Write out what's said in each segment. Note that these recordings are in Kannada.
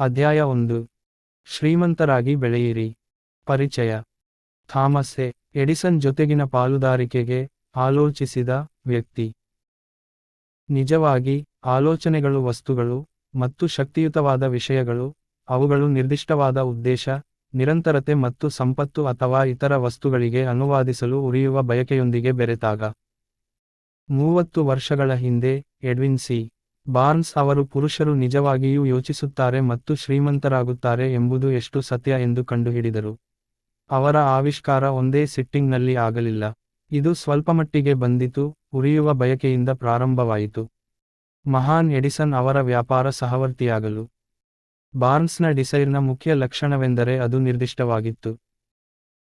ಅಧ್ಯಾಯ ಒಂದು. ಶ್ರೀಮಂತರಾಗಿ ಬೆಳೆಯಿರಿ. ಪರಿಚಯ. Thomas A. ಎಡಿಸನ್ ಜೊತೆಗಿನ ಪಾಲುದಾರಿಕೆಗೆ ಆಲೋಚಿಸಿದ ವ್ಯಕ್ತಿ. ನಿಜವಾಗಿ, ಆಲೋಚನೆಗಳು ವಸ್ತುಗಳು ಮತ್ತು ಶಕ್ತಿಯುತವಾದ ವಿಷಯಗಳು, ಅವುಗಳು ನಿರ್ದಿಷ್ಟವಾದ ಉದ್ದೇಶ, ನಿರಂತರತೆ ಮತ್ತು ಸಂಪತ್ತು ಅಥವಾ ಇತರ ವಸ್ತುಗಳಿಗೆ ಅನುವಾದಿಸಲು ಉರಿಯುವ ಬಯಕೆಯೊಂದಿಗೆ ಬೆರೆತಾಗ. ಮೂವತ್ತು ವರ್ಷಗಳ ಹಿಂದೆ ಎಡ್ವಿನ್ ಸಿ. ಬಾರ್ನ್ಸ್ ಅವರು ಪುರುಷರು ನಿಜವಾಗಿಯೂ ಯೋಚಿಸುತ್ತಾರೆ ಮತ್ತು ಶ್ರೀಮಂತರಾಗುತ್ತಾರೆ ಎಂಬುದು ಎಷ್ಟು ಸತ್ಯ ಎಂದು ಕಂಡುಹಿಡಿದರು. ಅವರ ಆವಿಷ್ಕಾರ ಒಂದೇ ಸಿಟ್ಟಿಂಗ್ನಲ್ಲಿ ಆಗಲಿಲ್ಲ. ಇದು ಸ್ವಲ್ಪಮಟ್ಟಿಗೆ ಬಂದಿತು, ಉರಿಯುವ ಬಯಕೆಯಿಂದ ಪ್ರಾರಂಭವಾಯಿತು. ಮಹಾನ್ ಎಡಿಸನ್ ಅವರ ವ್ಯಾಪಾರ ಸಹವರ್ತಿಯಾಗಲು. ಬಾರ್ನ್ಸ್ನ ಡಿಸೈರ್ನ ಮುಖ್ಯ ಲಕ್ಷಣವೆಂದರೆ ಅದು ನಿರ್ದಿಷ್ಟವಾಗಿತ್ತು.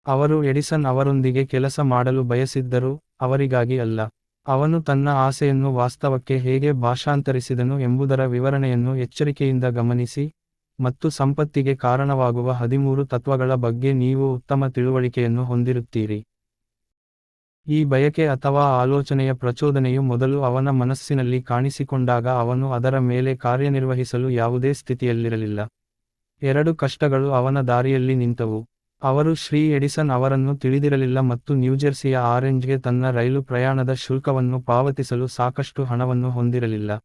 ಅವರು ಎಡಿಸನ್ ಅವರೊಂದಿಗೆ ಕೆಲಸ ಮಾಡಲು ಬಯಸಿದ್ದರು, ಅವರಿಗಾಗಿ ಅಲ್ಲ. ಅವನು ತನ್ನ ಆಸೆಯನ್ನು ವಾಸ್ತವಕ್ಕೆ ಹೇಗೆ ಭಾಷಾಂತರಿಸಿದನು ಎಂಬುದರ ವಿವರಣೆಯನ್ನು ಎಚ್ಚರಿಕೆಯಿಂದ ಗಮನಿಸಿ ಮತ್ತು ಸಂಪತ್ತಿಗೆ ಕಾರಣವಾಗುವ ಹದಿಮೂರು ತತ್ವಗಳ ಬಗ್ಗೆ ನೀವು ಉತ್ತಮ ತಿಳುವಳಿಕೆಯನ್ನು ಹೊಂದಿರುತ್ತೀರಿ. ಈ ಬಯಕೆ ಅಥವಾ ಆಲೋಚನೆಯ ಪ್ರಚೋದನೆಯು ಮೊದಲು ಅವನ ಮನಸ್ಸಿನಲ್ಲಿ ಕಾಣಿಸಿಕೊಂಡಾಗ ಅವನು ಅದರ ಮೇಲೆ ಕಾರ್ಯನಿರ್ವಹಿಸಲು ಯಾವುದೇ ಸ್ಥಿತಿಯಲ್ಲಿರಲಿಲ್ಲ. ಎರಡು ಕಷ್ಟಗಳು ಅವನ ದಾರಿಯಲ್ಲಿ ನಿಂತವು. ಅವರು ಶ್ರೀ ಎಡಿಸನ್ ಅವರನ್ನು ತಿಳಿದಿರಲಿಲ್ಲ ಮತ್ತು ನ್ಯೂಜೆರ್ಸಿಯ ಆರೆಂಜ್ಗೆ ತನ್ನ ರೈಲು ಪ್ರಯಾಣದ ಶುಲ್ಕವನ್ನು ಪಾವತಿಸಲು ಸಾಕಷ್ಟು ಹಣವನ್ನು ಹೊಂದಿರಲಿಲ್ಲ.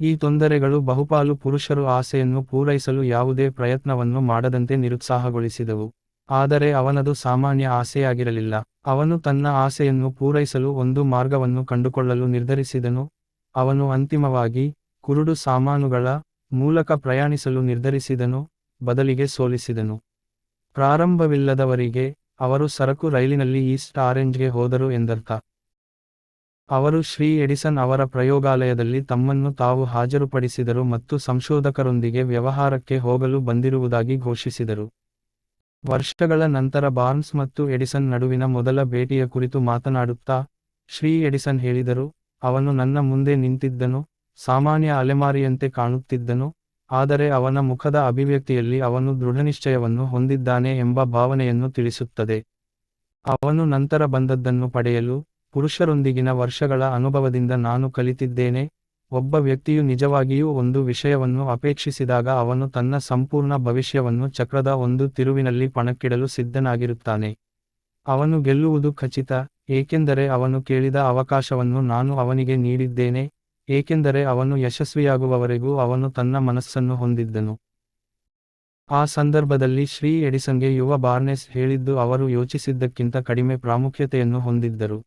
ಈ ತೊಂದರೆಗಳು ಬಹುಪಾಲು ಪುರುಷರು ಆಸೆಯನ್ನು ಪೂರೈಸಲು ಯಾವುದೇ ಪ್ರಯತ್ನವನ್ನು ಮಾಡದಂತೆ ನಿರುತ್ಸಾಹಗೊಳಿಸಿದವು. ಆದರೆ ಅವನದು ಸಾಮಾನ್ಯ ಆಸೆಯಾಗಿರಲಿಲ್ಲ. ಅವನು ತನ್ನ ಆಸೆಯನ್ನು ಪೂರೈಸಲು ಒಂದು ಮಾರ್ಗವನ್ನು ಕಂಡುಕೊಳ್ಳಲು ನಿರ್ಧರಿಸಿದನು. ಅವನು ಅಂತಿಮವಾಗಿ ಕುರುಡು ಸಾಮಾನುಗಳ ಮೂಲಕ ಪ್ರಯಾಣಿಸಲು ನಿರ್ಧರಿಸಿದನು, ಬದಲಿಗೆ ಸೋಲಿಸಿದನು. ಪ್ರಾರಂಭವಿಲ್ಲದವರಿಗೆ ಅವರು ಸರಕು ರೈಲಿನಲ್ಲಿ ಈಸ್ಟ್ ಆರೆಂಜ್ಗೆ ಹೋದರು ಎಂದರ್ಥ. ಅವರು ಶ್ರೀ ಎಡಿಸನ್ ಅವರ ಪ್ರಯೋಗಾಲಯದಲ್ಲಿ ತಮ್ಮನ್ನು ತಾವು ಹಾಜರುಪಡಿಸಿದರು ಮತ್ತು ಸಂಶೋಧಕರೊಂದಿಗೆ ವ್ಯವಹಾರಕ್ಕೆ ಹೋಗಲು ಬಂದಿರುವುದಾಗಿ ಘೋಷಿಸಿದರು. ವರ್ಷಗಳ ನಂತರ ಬಾರ್ನ್ಸ್ ಮತ್ತು ಎಡಿಸನ್ ನಡುವಿನ ಮೊದಲ ಭೇಟಿಯ ಕುರಿತು ಮಾತನಾಡುತ್ತಾ ಶ್ರೀ ಎಡಿಸನ್ ಹೇಳಿದರು, ಅವನು ನನ್ನ ಮುಂದೆ ನಿಂತಿದ್ದನು, ಸಾಮಾನ್ಯ ಅಲೆಮಾರಿಯಂತೆ ಕಾಣುತ್ತಿದ್ದನು ಆದರೆ ಅವನ ಮುಖದ ಅಭಿವ್ಯಕ್ತಿಯಲ್ಲಿ ಅವನು ದೃಢನಿಶ್ಚಯವನ್ನು ಹೊಂದಿದ್ದಾನೆ ಎಂಬ ಭಾವನೆಯನ್ನು ತಿಳಿಸುತ್ತದೆ. ಅವನು ನಂತರ ಬಂದದ್ದನ್ನು ಪಡೆಯಲು ಪುರುಷರೊಂದಿಗಿನ ವರ್ಷಗಳ ಅನುಭವದಿಂದ ನಾನು ಕಲಿತಿದ್ದೇನೆ. ಒಬ್ಬ ವ್ಯಕ್ತಿಯು ನಿಜವಾಗಿಯೂ ಒಂದು ವಿಷಯವನ್ನು ಅಪೇಕ್ಷಿಸಿದಾಗ ಅವನು ತನ್ನ ಸಂಪೂರ್ಣ ಭವಿಷ್ಯವನ್ನು ಚಕ್ರದ ಒಂದು ತಿರುವಿನಲ್ಲಿ ಪಣಕ್ಕಿಡಲು ಸಿದ್ಧನಾಗಿರುತ್ತಾನೆ. ಅವನು ಗೆಲ್ಲುವುದು ಖಚಿತ, ಏಕೆಂದರೆ ಅವನು ಕೇಳಿದ ಅವಕಾಶವನ್ನು ನಾನು ಅವನಿಗೆ ನೀಡಿದ್ದೇನೆ. ಏಕೆಂದರೆ ಅವನು ಯಶಸ್ವಿಯಾಗುವವರೆಗೂ ಅವನು ತನ್ನ ಮನಸ್ಸನ್ನು ಹೊಂದಿದ್ದನು. ಆ ಸಂದರ್ಭದಲ್ಲಿ ಶ್ರೀ ಎಡಿಸನ್ಗೆ ಯುವ ಬಾರ್ನೆಸ್ ಹೇಳಿದ್ದು ಅವರು ಯೋಚಿಸಿದ್ದಕ್ಕಿಂತ ಕಡಿಮೆ ಪ್ರಾಮುಖ್ಯತೆಯನ್ನು ಹೊಂದಿದ್ದರು.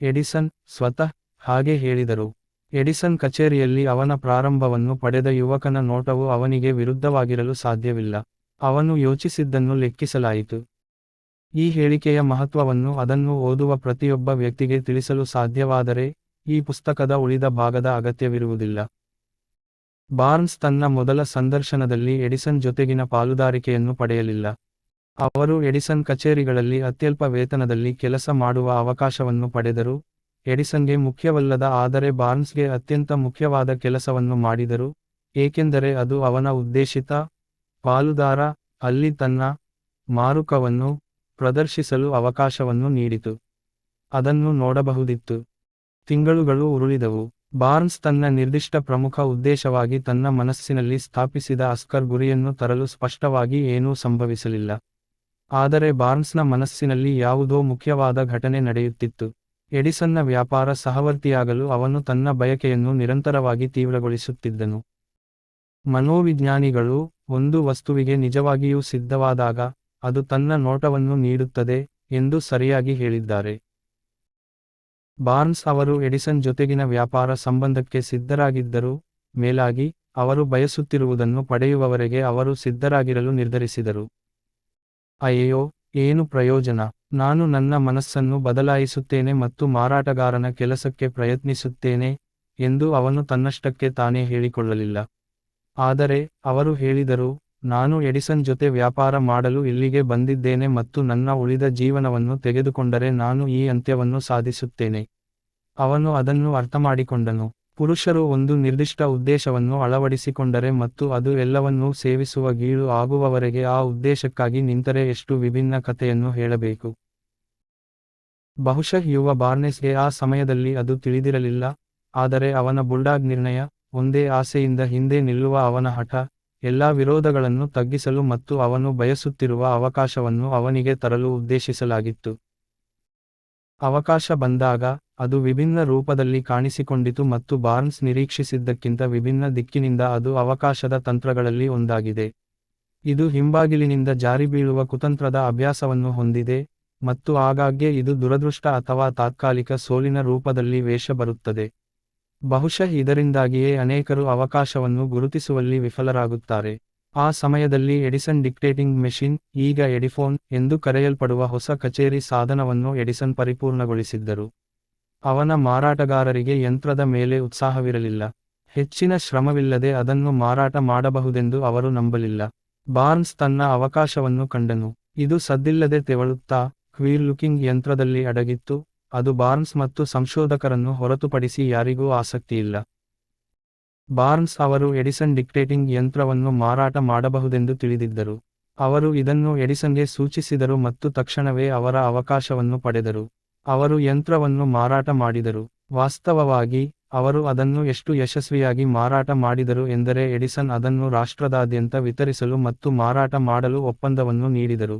ಎಡಿಸನ್ ಸ್ವತಃ ಹಾಗೆ ಹೇಳಿದರು. ಎಡಿಸನ್ ಕಚೇರಿಯಲ್ಲಿ ಅವನ ಪ್ರಾರಂಭವನ್ನು ಪಡೆದ ಯುವಕನ ನೋಟವು ಅವನಿಗೆ ವಿರುದ್ಧವಾಗಿರಲು ಸಾಧ್ಯವಿಲ್ಲ. ಅವನು ಯೋಚಿಸಿದ್ದನ್ನು ಲೆಕ್ಕಿಸಲಾಯಿತು. ಈ ಹೇಳಿಕೆಯ ಮಹತ್ವವನ್ನು ಅದನ್ನು ಓದುವ ಪ್ರತಿಯೊಬ್ಬ ವ್ಯಕ್ತಿಗೆ ತಿಳಿಸಲು ಸಾಧ್ಯವಾದರೆ ಈ ಪುಸ್ತಕದ ಉಳಿದ ಭಾಗದ ಅಗತ್ಯವಿರುವುದಿಲ್ಲ. ಬಾರ್ನ್ಸ್ ತನ್ನ ಮೊದಲ ಸಂದರ್ಶನದಲ್ಲಿ ಎಡಿಸನ್ ಜೊತೆಗಿನ ಪಾಲುದಾರಿಕೆಯನ್ನು ಪಡೆಯಲಿಲ್ಲ. ಅವರು ಎಡಿಸನ್ ಕಚೇರಿಗಳಲ್ಲಿ ಅತ್ಯಲ್ಪ ವೇತನದಲ್ಲಿ ಕೆಲಸ ಮಾಡುವ ಅವಕಾಶವನ್ನು ಪಡೆದರು. ಎಡಿಸನ್ಗೆ ಮುಖ್ಯವಲ್ಲದ ಆದರೆ ಬಾರ್ನ್ಸ್ಗೆ ಅತ್ಯಂತ ಮುಖ್ಯವಾದ ಕೆಲಸವನ್ನು ಮಾಡಿದರು. ಏಕೆಂದರೆ ಅದು ಅವನ ಉದ್ದೇಶಿತ ಪಾಲುದಾರ, ಅಲ್ಲಿ ತನ್ನ ಮಾರುಕವನ್ನು ಪ್ರದರ್ಶಿಸಲು ಅವಕಾಶವನ್ನು ನೀಡಿತು. ಅದನ್ನು ನೋಡಬಹುದಿತ್ತು. ತಿಂಗಳುಗಳು ಉರುಳಿದವು. ಬಾರ್ನ್ಸ್ ತನ್ನ ನಿರ್ದಿಷ್ಟ ಪ್ರಮುಖ ಉದ್ದೇಶವಾಗಿ ತನ್ನ ಮನಸ್ಸಿನಲ್ಲಿ ಸ್ಥಾಪಿಸಿದ ಅಸ್ಕರ್ ಗುರಿಯನ್ನು ತರಲು ಸ್ಪಷ್ಟವಾಗಿ ಏನೂ ಸಂಭವಿಸಲಿಲ್ಲ. ಆದರೆ ಬಾರ್ನ್ಸ್ನ ಮನಸ್ಸಿನಲ್ಲಿ ಯಾವುದೋ ಮುಖ್ಯವಾದ ಘಟನೆ ನಡೆಯುತ್ತಿತ್ತು. ಎಡಿಸನ್ನ ವ್ಯಾಪಾರ ಸಹವರ್ತಿಯಾಗಲು ಅವನು ತನ್ನ ಬಯಕೆಯನ್ನು ನಿರಂತರವಾಗಿ ತೀವ್ರಗೊಳಿಸುತ್ತಿದ್ದನು. ಮನೋವಿಜ್ಞಾನಿಗಳು ಒಂದು ವಸ್ತುವಿಗೆ ನಿಜವಾಗಿಯೂ ಸಿದ್ಧವಾದಾಗ ಅದು ತನ್ನ ನೋಟವನ್ನು ನೀಡುತ್ತದೆ ಎಂದು ಸರಿಯಾಗಿ ಹೇಳಿದ್ದಾರೆ. ಬಾರ್ನ್ಸ್ ಅವರು ಎಡಿಸನ್ ಜೊತೆಗಿನ ವ್ಯಾಪಾರ ಸಂಬಂಧಕ್ಕೆ ಸಿದ್ಧರಾಗಿದ್ದರು, ಮೇಲಾಗಿ, ಅವರು ಬಯಸುತ್ತಿರುವುದನ್ನು ಪಡೆಯುವವರೆಗೆ ಅವರು ಸಿದ್ಧರಾಗಿರಲು ನಿರ್ಧರಿಸಿದರು. ಅಯ್ಯೋ ಏನು ಪ್ರಯೋಜನ? ನಾನು ನನ್ನ ಮನಸ್ಸನ್ನು ಬದಲಾಯಿಸುತ್ತೇನೆ ಮತ್ತು ಮಾರಾಟಗಾರನ ಕೆಲಸಕ್ಕೆ ಪ್ರಯತ್ನಿಸುತ್ತೇನೆ ಎಂದು ಅವನು ತನ್ನಷ್ಟಕ್ಕೆ ತಾನೇ ಹೇಳಿಕೊಳ್ಳಲಿಲ್ಲ. ಆದರೆ, ಅವರು ಹೇಳಿದರು ನಾನು ಎಡಿಸನ್ ಜೊತೆ ವ್ಯಾಪಾರ ಮಾಡಲು ಇಲ್ಲಿಗೆ ಬಂದಿದ್ದೇನೆ ಮತ್ತು ನನ್ನ ಉಳಿದ ಜೀವನವನ್ನು ತೆಗೆದುಕೊಂಡರೆ ನಾನು ಈ ಅಂತ್ಯವನ್ನು ಸಾಧಿಸುತ್ತೇನೆ. ಅವನು ಅದನ್ನು ಅರ್ಥಮಾಡಿಕೊಂಡನು. ಪುರುಷರು ಒಂದು ನಿರ್ದಿಷ್ಟ ಉದ್ದೇಶವನ್ನು ಅಳವಡಿಸಿಕೊಂಡರೆ ಮತ್ತು ಅದು ಎಲ್ಲವನ್ನೂ ಸೇವಿಸುವ ಗೀಳು ಆಗುವವರೆಗೆ ಆ ಉದ್ದೇಶಕ್ಕಾಗಿ ನಿಂತರೆ ಎಷ್ಟು ವಿಭಿನ್ನ ಕಥೆಯನ್ನು ಹೇಳಬೇಕು. ಬಹುಶಃ ಯುವ ಬಾರ್ನೆಸ್ಗೆ ಆ ಸಮಯದಲ್ಲಿ ಅದು ತಿಳಿದಿರಲಿಲ್ಲ, ಆದರೆ ಅವನ ಬುಲ್ಡಾಗ್ ನಿರ್ಣಯ, ಒಂದೇ ಆಸೆಯಿಂದ ಹಿಂದೆ ನಿಲ್ಲುವ ಅವನ ಹಠ ಎಲ್ಲಾ ವಿರೋಧಗಳನ್ನು ತಗ್ಗಿಸಲು ಮತ್ತು ಅವನು ಬಯಸುತ್ತಿರುವ ಅವಕಾಶವನ್ನು ಅವನಿಗೆ ತರಲು ಉದ್ದೇಶಿಸಲಾಗಿತ್ತು. ಅವಕಾಶ ಬಂದಾಗ, ಅದು ವಿಭಿನ್ನ ರೂಪದಲ್ಲಿ ಕಾಣಿಸಿಕೊಂಡಿತು ಮತ್ತು ಬಾರ್ನ್ಸ್ ನಿರೀಕ್ಷಿಸಿದ್ದಕ್ಕಿಂತ ವಿಭಿನ್ನ ದಿಕ್ಕಿನಿಂದ ಅದು ಅವಕಾಶದ ತಂತ್ರಗಳಲ್ಲಿ ಒಂದಾಗಿದೆ. ಇದು ಹಿಂಬಾಗಿಲಿನಿಂದ ಜಾರಿಬೀಳುವ ಕುತಂತ್ರದ ಅಭ್ಯಾಸವನ್ನು ಹೊಂದಿದೆ, ಮತ್ತು ಆಗಾಗ್ಗೆ ಇದು ದುರದೃಷ್ಟ ಅಥವಾ ತಾತ್ಕಾಲಿಕ ಸೋಲಿನ ರೂಪದಲ್ಲಿ ವೇಷ ಬರುತ್ತದೆ. ಬಹುಶಃ ಇದರಿಂದಾಗಿಯೇ ಅನೇಕರು ಅವಕಾಶವನ್ನು ಗುರುತಿಸುವಲ್ಲಿ ವಿಫಲರಾಗುತ್ತಾರೆ. ಆ ಸಮಯದಲ್ಲಿ ಎಡಿಸನ್ ಡಿಕ್ಟೇಟಿಂಗ್ ಮೆಷಿನ್, ಈಗ ಎಡಿಫೋನ್, ಎಂದು ಕರೆಯಲ್ಪಡುವ ಹೊಸ ಕಚೇರಿ ಸಾಧನವನ್ನು ಎಡಿಸನ್ ಪರಿಪೂರ್ಣಗೊಳಿಸಿದ್ದರು. ಅವನ ಮಾರಾಟಗಾರರಿಗೆ ಯಂತ್ರದ ಮೇಲೆ ಉತ್ಸಾಹವಿರಲಿಲ್ಲ. ಹೆಚ್ಚಿನ ಶ್ರಮವಿಲ್ಲದೆ ಅದನ್ನು ಮಾರಾಟ ಮಾಡಬಹುದೆಂದು ಅವರು ನಂಬಲಿಲ್ಲ. ಬಾರ್ನ್ಸ್ ತನ್ನ ಅವಕಾಶವನ್ನು ಕಂಡನು. ಇದು ಸದ್ದಿಲ್ಲದೆ ತೆವಳುತ್ತಾ, ಕ್ವೀರ್ ಲುಕಿಂಗ್ ಯಂತ್ರದಲ್ಲಿ ಅಡಗಿತ್ತು, ಅದು ಬಾರ್ನ್ಸ್ ಮತ್ತು ಸಂಶೋಧಕರನ್ನು ಹೊರತುಪಡಿಸಿ ಯಾರಿಗೂ ಆಸಕ್ತಿಯಿಲ್ಲ. ಬಾರ್ನ್ಸ್ ಅವರು ಎಡಿಸನ್ ಡಿಕ್ಟೇಟಿಂಗ್ ಯಂತ್ರವನ್ನು ಮಾರಾಟ ಮಾಡಬಹುದೆಂದು ತಿಳಿದಿದ್ದರು. ಅವರು ಇದನ್ನು ಎಡಿಸನ್ಗೆ ಸೂಚಿಸಿದರು ಮತ್ತು ತಕ್ಷಣವೇ ಅವರ ಅವಕಾಶವನ್ನು ಪಡೆದರು. ಅವರು ಯಂತ್ರವನ್ನು ಮಾರಾಟ ಮಾಡಿದರು. ವಾಸ್ತವವಾಗಿ, ಅವರು ಅದನ್ನು ಎಷ್ಟು ಯಶಸ್ವಿಯಾಗಿ ಮಾರಾಟ ಮಾಡಿದರು ಎಂದರೆ ಎಡಿಸನ್ ಅದನ್ನು ರಾಷ್ಟ್ರದಾದ್ಯಂತ ವಿತರಿಸಲು ಮತ್ತು ಮಾರಾಟ ಮಾಡಲು ಒಪ್ಪಂದವನ್ನು ನೀಡಿದರು.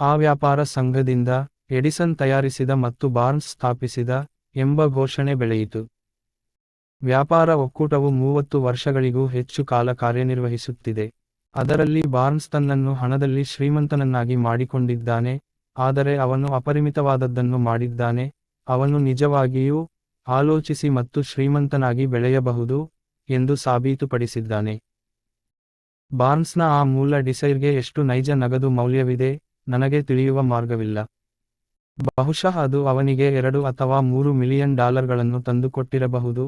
ಆ ವ್ಯಾಪಾರ ಸಂಘದಿಂದ, ಎಡಿಸನ್ ತಯಾರಿಸಿದ ಮತ್ತು ಬಾರ್ನ್ಸ್ ಸ್ಥಾಪಿಸಿದ, ಎಂಬ ಘೋಷಣೆ ಬೆಳೆಯಿತು. ವ್ಯಾಪಾರ ಒಕ್ಕೂಟವು ಮೂವತ್ತು ವರ್ಷಗಳಿಗೂ ಹೆಚ್ಚು ಕಾಲ ಕಾರ್ಯನಿರ್ವಹಿಸುತ್ತಿದೆ. ಅದರಲ್ಲಿ ಬಾರ್ನ್ಸ್ ತನ್ನನ್ನು ಹಣದಲ್ಲಿ ಶ್ರೀಮಂತನನ್ನಾಗಿ ಮಾಡಿಕೊಂಡಿದ್ದಾನೆ, ಆದರೆ ಅವನು ಅಪರಿಮಿತವಾದದ್ದನ್ನು ಮಾಡಿದ್ದಾನೆ, ಅವನು ನಿಜವಾಗಿಯೂ, ಆಲೋಚಿಸಿ ಮತ್ತು ಶ್ರೀಮಂತನಾಗಿ ಬೆಳೆಯಬಹುದು, ಎಂದು ಸಾಬೀತುಪಡಿಸಿದ್ದಾನೆ. ಬಾರ್ನ್ಸ್ನ ಆ ಮೂಲ ಡಿಸೈರ್ಗೆ ಎಷ್ಟು ನೈಜ ನಗದು ಮೌಲ್ಯವಿದೆ, ನನಗೆ ತಿಳಿಯುವ ಮಾರ್ಗವಿಲ್ಲ. ಬಹುಶಃ ಅದು ಅವನಿಗೆ ಎರಡು ಅಥವಾ ಮೂರು ಮಿಲಿಯನ್ ಡಾಲರ್ಗಳನ್ನು ತಂದುಕೊಟ್ಟಿರಬಹುದು,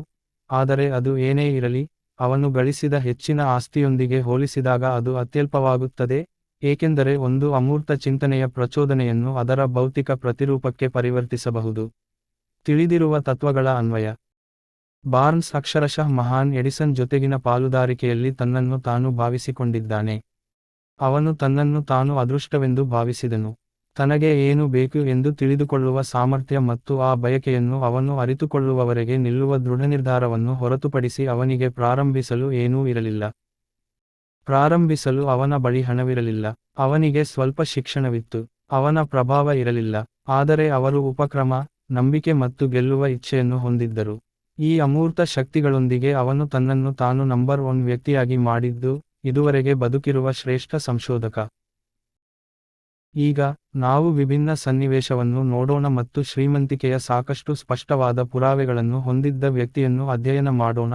ಆದರೆ ಅದು ಏನೇ ಇರಲಿ, ಅವನು ಗಳಿಸಿದ ಹೆಚ್ಚಿನ ಆಸ್ತಿಯೊಂದಿಗೆ ಹೋಲಿಸಿದಾಗ ಅದು ಅತ್ಯಲ್ಪವಾಗುತ್ತದೆ, ಏಕೆಂದರೆ ಒಂದು ಅಮೂರ್ತ ಚಿಂತನೆಯ ಪ್ರಚೋದನೆಯನ್ನು ಅದರ ಭೌತಿಕ ಪ್ರತಿರೂಪಕ್ಕೆ ಪರಿವರ್ತಿಸಬಹುದು. ತಿಳಿದಿರುವ ತತ್ವಗಳ ಅನ್ವಯ ಬಾರ್ನ್ಸ್ ಅಕ್ಷರಶಃ ಮಹಾನ್ ಎಡಿಸನ್ ಜೊತೆಗಿನ ಪಾಲುದಾರಿಕೆಯಲ್ಲಿ ತನ್ನನ್ನು ತಾನು ಭಾವಿಸಿಕೊಂಡಿದ್ದಾನೆ. ಅವನು ತನ್ನನ್ನು ತಾನು ಅದೃಷ್ಟವೆಂದು ಭಾವಿಸಿದನು. ತನಗೆ ಏನು ಬೇಕು ಎಂದು ತಿಳಿದುಕೊಳ್ಳುವ ಸಾಮರ್ಥ್ಯ ಮತ್ತು ಆ ಬಯಕೆಯನ್ನು ಅವನು ಅರಿತುಕೊಳ್ಳುವವರೆಗೆ ನಿಲ್ಲುವ ದೃಢನಿರ್ಧಾರವನ್ನು ಹೊರತುಪಡಿಸಿ ಅವನಿಗೆ ಪ್ರಾರಂಭಿಸಲು ಏನೂ ಇರಲಿಲ್ಲ. ಪ್ರಾರಂಭಿಸಲು ಅವನ ಬಳಿ ಹಣವಿರಲಿಲ್ಲ. ಅವನಿಗೆ ಸ್ವಲ್ಪ ಶಿಕ್ಷಣವಿತ್ತು. ಅವನ ಪ್ರಭಾವ ಇರಲಿಲ್ಲ. ಆದರೆ ಅವರು ಉಪಕ್ರಮ, ನಂಬಿಕೆ ಮತ್ತು ಗೆಲ್ಲುವ ಇಚ್ಛೆಯನ್ನು ಹೊಂದಿದ್ದರು. ಈ ಅಮೂರ್ತ ಶಕ್ತಿಗಳೊಂದಿಗೆ ಅವನು ತನ್ನನ್ನು ತಾನು ನಂಬರ್ ಒನ್ ವ್ಯಕ್ತಿಯಾಗಿ ಮಾಡಿದ್ದು, ಇದುವರೆಗೆ ಬದುಕಿರುವ ಶ್ರೇಷ್ಠ ಸಂಶೋಧಕ. ಈಗ, ನಾವು ವಿಭಿನ್ನ ಸನ್ನಿವೇಶವನ್ನು ನೋಡೋಣ ಮತ್ತು ಶ್ರೀಮಂತಿಕೆಯ ಸಾಕಷ್ಟು ಸ್ಪಷ್ಟವಾದ ಪುರಾವೆಗಳನ್ನು ಹೊಂದಿದ್ದ ವ್ಯಕ್ತಿಯನ್ನು ಅಧ್ಯಯನ ಮಾಡೋಣ,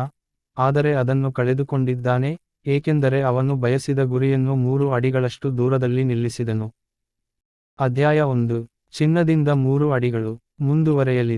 ಆದರೆ ಅದನ್ನು ಕಳೆದುಕೊಂಡಿದ್ದಾನೆ, ಏಕೆಂದರೆ ಅವನು ಬಯಸಿದ ಗುರಿಯನ್ನು ಮೂರು ಅಡಿಗಳಷ್ಟು ದೂರದಲ್ಲಿ ನಿಲ್ಲಿಸಿದನು. ಅಧ್ಯಾಯ ಒಂದು ಚಿನ್ನದಿಂದ ಮೂರು ಅಡಿಗಳು ಮುಂದುವರೆಯಲಿದೆ.